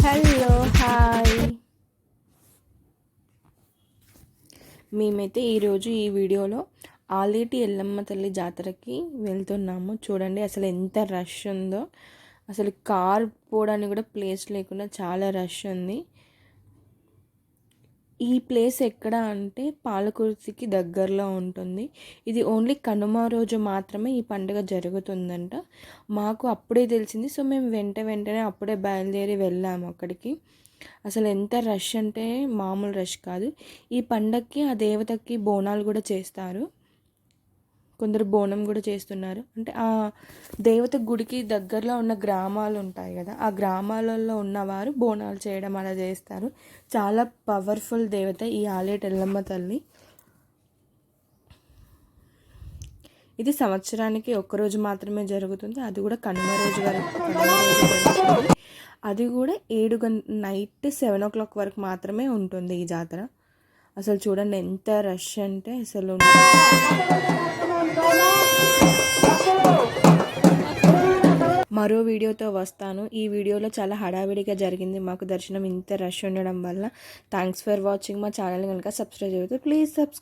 Hello hi మేమైతే ఈరోజు ఈ వీడియోలో ఆలేటి ఎల్లమ్మ తల్లి జాతరకి వెళ్తున్నాము. చూడండి అసలు ఎంత రష్ ఉందో. అసలు కార్ పోవడానికి కూడా ప్లేస్ లేకుండా చాలా రష్ ఉంది. ఈ ప్లేస్ ఎక్కడ అంటే పాలకుర్తికి దగ్గరలో ఉంటుంది. ఇది ఓన్లీ కనుమ రోజు మాత్రమే ఈ పండుగ జరుగుతుందంట. మాకు అప్పుడే తెలిసింది. సో మేము వెంట వెంటనే అప్పుడే బయలుదేరి వెళ్ళాము అక్కడికి. అసలు ఎంత రష్ అంటే మామూలు రష్ కాదు. ఈ పండగకి ఆ దేవతకి బోనాలు కూడా చేస్తారు. కొందరు బోనం కూడా చేస్తున్నారు. అంటే ఆ దేవత గుడికి దగ్గరలో ఉన్న గ్రామాలు ఉంటాయి కదా ఆ గ్రామాలలో ఉన్నవారు బోనాలు చేయడం అలా చేస్తారు. చాలా పవర్ఫుల్ దేవత ఈ ఆలేటి ఎల్లమ్మ తల్లి. ఇది సంవత్సరానికి ఒక్కరోజు మాత్రమే జరుగుతుంది. అది కూడా కనుమ రోజు వరకు అది కూడా ఏడు గం నైట్ సెవెన్ ఓ క్లాక్ వరకు మాత్రమే ఉంటుంది ఈ జాతర. అసలు చూడండి ఎంత రష్ అంటే అసలు మరో వీడియోతో వస్తాను. ఈ వీడియోలో చాలా హడావిడిగా జరిగింది. మాకు దర్శనం ఇంత రష్ ఉండడం వల్ల. థ్యాంక్స్ ఫర్ వాచింగ్ మా ఛానల్ కనుక సబ్స్క్రైబ్ అయితే ప్లీజ్ సబ్స్క్రైబ్